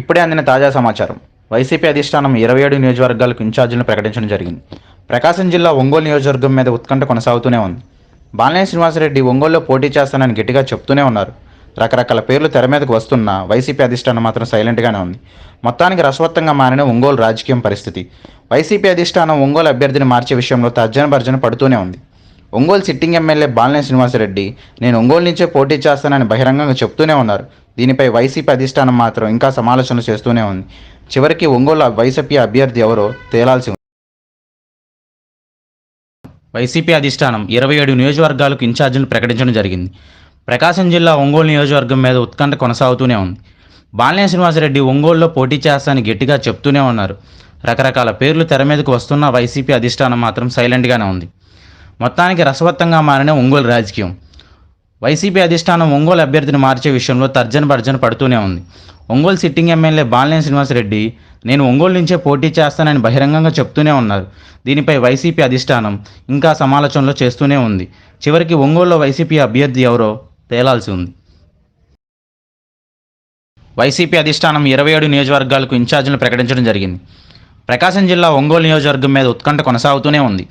ఇప్పుడే అందిన తాజా సమాచారం. వైసీపీ అధిష్టానం ఇరవై ఏడు నియోజకవర్గాలకు ఇన్ఛార్జీలను ప్రకటించడం జరిగింది. ప్రకాశం జిల్లా ఒంగోలు నియోజకవర్గం మీద ఉత్కంఠ కొనసాగుతూనే ఉంది. బాలినేని శ్రీనివాసరెడ్డి ఒంగోలులో పోటీ చేస్తానని గట్టిగా చెప్తూనే ఉన్నారు. రకరకాల పేర్లు తెర మీదకు వస్తున్న వైసీపీ అధిష్టానం మాత్రం సైలెంట్గానే ఉంది. మొత్తానికి రసవత్తంగా మారిన ఒంగోలు రాజకీయం పరిస్థితి. వైసీపీ అధిష్టానం ఒంగోలు అభ్యర్థిని మార్చే విషయంలో తర్జన భర్జన పడుతూనే ఉంది. ఒంగోలు సిట్టింగ్ ఎమ్మెల్యే బాలినేని శ్రీనివాసరెడ్డి నేను ఒంగోలు నుంచే పోటీ చేస్తానని బహిరంగంగా చెప్తూనే ఉన్నారు. దీనిపై వైసీపీ అధిష్టానం మాత్రం ఇంకా సమాలోచనలు చేస్తూనే ఉంది. చివరికి ఒంగోలు వైసీపీ అభ్యర్థి ఎవరో తేలాల్సి ఉంది. వైసీపీ అధిష్టానం ఇరవై ఏడు నియోజకవర్గాలకు ఇన్ఛార్జీలు ప్రకటించడం జరిగింది. ప్రకాశం జిల్లా ఒంగోలు నియోజకవర్గం మీద ఉత్కంఠ కొనసాగుతూనే ఉంది. బాలినేని శ్రీనివాసరెడ్డి ఒంగోలులో పోటీ చేస్తానని గట్టిగా చెప్తూనే ఉన్నారు. రకరకాల పేర్లు తెర మీదకు వస్తున్న వైసీపీ అధిష్టానం మాత్రం సైలెంట్గానే ఉంది. మొత్తానికి రసవత్తంగా మారిన ఒంగోలు రాజకీయం. వైసీపీ అధిష్టానం ఒంగోలు అభ్యర్థిని మార్చే విషయంలో తర్జన భర్జన పడుతూనే ఉంది. ఒంగోలు సిట్టింగ్ ఎమ్మెల్యే బాలినేని శ్రీనివాసరెడ్డి నేను ఒంగోలు నుంచే పోటీ చేస్తానని బహిరంగంగా చెప్తూనే ఉన్నారు. దీనిపై వైసీపీ అధిష్టానం ఇంకా సమాలోచనలు చేస్తూనే ఉంది. చివరికి ఒంగోలులో వైసీపీ అభ్యర్థి ఎవరో తేలాల్సి ఉంది. వైసీపీ అధిష్టానం ఇరవై ఏడు నియోజకవర్గాలకు ఇన్ఛార్జీలను ప్రకటించడం జరిగింది. ప్రకాశం జిల్లా ఒంగోలు నియోజకవర్గం మీద ఉత్కంఠ కొనసాగుతూనే ఉంది.